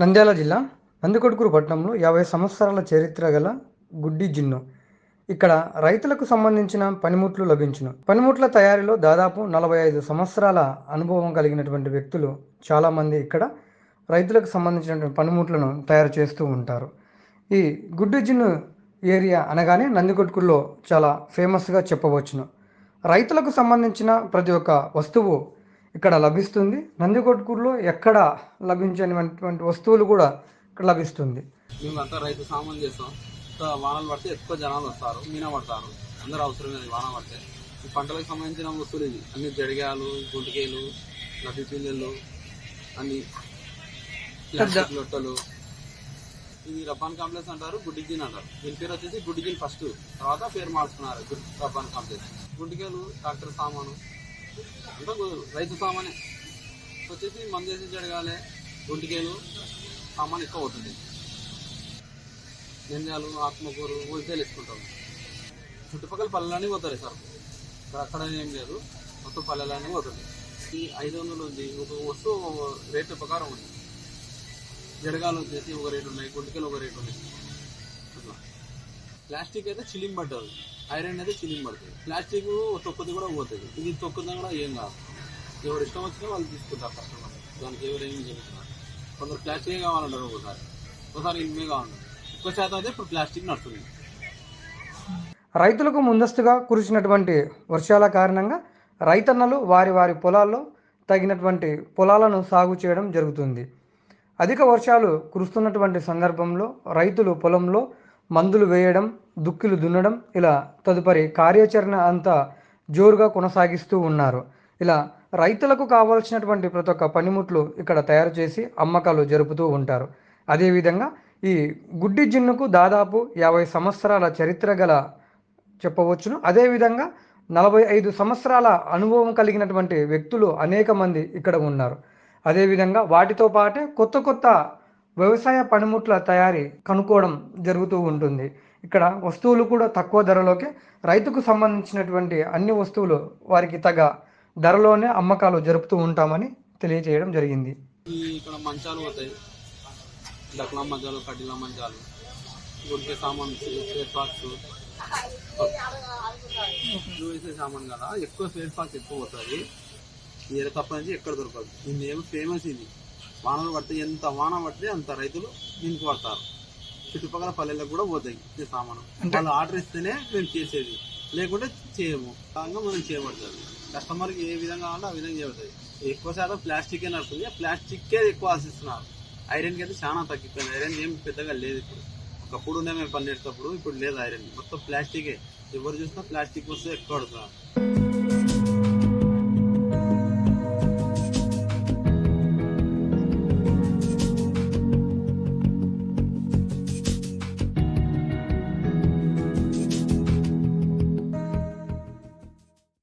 నంద్యాల జిల్లా నందికొట్కూరు పట్టణంలో యాభై సంవత్సరాల చరిత్ర గల గుడ్డి జిన్ను. ఇక్కడ రైతులకు సంబంధించిన పనిముట్లు లభించును. పనిముట్ల తయారీలో దాదాపు నలభై ఐదు సంవత్సరాల అనుభవం కలిగినటువంటి వ్యక్తులు చాలామంది ఇక్కడ రైతులకు సంబంధించినటువంటి పనిముట్లను తయారు చేస్తూ ఉంటారు. ఈ గుడ్డి జిన్ను ఏరియా అనగానే నందికొట్కూరులో చాలా ఫేమస్గా చెప్పవచ్చును. రైతులకు సంబంధించిన ప్రతి ఒక్క వస్తువు ఇక్కడ లభిస్తుంది. నందికొట్కూరులో ఎక్కడ లభించినటువంటి వస్తువులు కూడా ఇక్కడ లభిస్తుంది. మేము రైతు సామాన్ చేస్తాం. వానలు పడితే ఎక్కువ జనాలు వస్తారు. మీన పడతారు. అందరూ అవసరం లేదు వాన పడితే. ఈ పంటలకు సంబంధించిన వస్తువులు ఇది అన్ని జడిగాలు గుంటికేలు లడ్డు పిల్లలు అన్ని ప్లాస్టిక్ లొట్టలు. ఇది రబ్బాన్ కాంప్లెక్స్ అంటారు గుడ్డిజిన్ అంటారు. దీని పేరు వచ్చేసి గుడ్డిజిన్ ఫస్ట్. తర్వాత పేరు మార్చుకున్నారు రబ్బాన్ కాంప్లెక్స్. గుంటికేలు డాక్టర్ సామాను అంతా రైతు సామానే. వచ్చేసి మందేసి జడగాలే గుంటికేలు సామాన్ ఎక్కువ అవుతుంది. నంద్యాలు ఆత్మకూరు హోల్సేల్ వేసుకుంటాం. చుట్టుపక్కల పల్లెలన్నీ పోతారు సార్. ఇక్కడ అక్కడ ఏం లేదు. మొత్తం పల్లెలన్నీ పోతుంది ఈ ఐదు వందలు ఉంది. ఒక వస్తువు రేటు ప్రకారం ఉంది. జడగాలు వచ్చేసి ఒక రేటు ఉన్నాయి గుంటికలు ఒక రేటు ఉన్నాయి అట్లా. ప్లాస్టిక్ అయితే చిలిం పడ్డది ఐరన్ అయితే చిలిం పడుతుంది. ప్లాస్టిక్ తొక్కది కూడా పోతుంది. ఇది తొక్కుదా కూడా ఏం కాదు. ఎవరు ఇష్టం వచ్చినా వాళ్ళు తీసుకుంటారు కస్టమర్. దానికి ఎవరు ఏమి చెబుతున్నారు కొందరు ప్లాస్టికే కావాలంటారు ఒకసారి. ఒకసారి ఇన్మే కావాలంటారు. ఎక్కువ శాతం అయితే ఇప్పుడు ప్లాస్టిక్ నడుస్తుంది. రైతులకు ముందస్తుగా కురిసినటువంటి వర్షాల కారణంగా రైతన్నలు వారి వారి పొలాల్లో తగినటువంటి పొలాలను సాగు చేయడం జరుగుతుంది. అధిక వర్షాలు కురుస్తున్నటువంటి సందర్భంలో రైతులు పొలంలో మందులు వేయడం దుక్కిలు దున్నడం ఇలా తదుపరి కార్యాచరణ అంతా జోరుగా కొనసాగిస్తూ ఉన్నారు. ఇలా రైతులకు కావాల్సినటువంటి ప్రతి ఒక్క పనిముట్లు ఇక్కడ తయారు చేసి అమ్మకాలు జరుపుతూ ఉంటారు. అదేవిధంగా ఈ గుడ్డి జిన్నుకు దాదాపు యాభై సంవత్సరాల చరిత్ర గల చెప్పవచ్చును. అదేవిధంగా నలభై ఐదు సంవత్సరాల అనుభవం కలిగినటువంటి వ్యక్తులు అనేక మంది ఇక్కడ ఉన్నారు. అదేవిధంగా వాటితో పాటే కొత్త కొత్త వ్యవసాయ పనిముట్ల తయారీ కనుక్కోవడం జరుగుతూ ఉంటుంది. ఇక్కడ వస్తువులు కూడా తక్కువ ధరలోకి రైతుకు సంబంధించినటువంటి అన్ని వస్తువులు వారికి తగ్గ ధరలోనే అమ్మకాలు జరుపుతూ ఉంటామని తెలియజేయడం జరిగింది. ఇక్కడ మంచాలు పోతాయి డక్లా మంచాలు కడ్డీల మంచాలు గుడికే సామాన్ స్పేర్ పార్ట్స్ వేసే సామాన్ కదా ఎక్కువ స్పేర్ పార్ట్స్ ఎక్కువ పోతుంది వేరే తప్ప నుంచి ఎక్కడ దొరకదు. ఇది ఏమో ఫేమస్ ఇది. వానలు పడితే ఎంత వాన పడితే అంత రైతులు దీనికి పడతారు. చుట్టుపక్కల పల్లెలకు కూడా పోతాయి ఈ సామాను. వాళ్ళు ఆర్డర్ ఇస్తేనే మేము చేసేది. లేకుంటే చేయము. కాగా మనం చేయబడుతుంది. కస్టమర్కి ఏ విధంగా కావాలో ఆ విధంగా చేయబడుతుంది. ఎక్కువ శాతం ప్లాస్టికే నడుస్తుంది. ప్లాస్టిక్కే ఎక్కువ ఆశిస్తున్నారు. ఐరన్కి అయితే చాలా తగ్గిపోయింది. ఐరన్ ఏం పెద్దగా లేదు ఇప్పుడు. ఒకప్పుడు ఉండే మేము పని నేర్చేటప్పుడు ఇప్పుడు లేదు ఐరన్. మొత్తం ప్లాస్టికే. ఎవరు చూసినా ప్లాస్టిక్ వస్తే ఎక్కువ పడుతున్నారు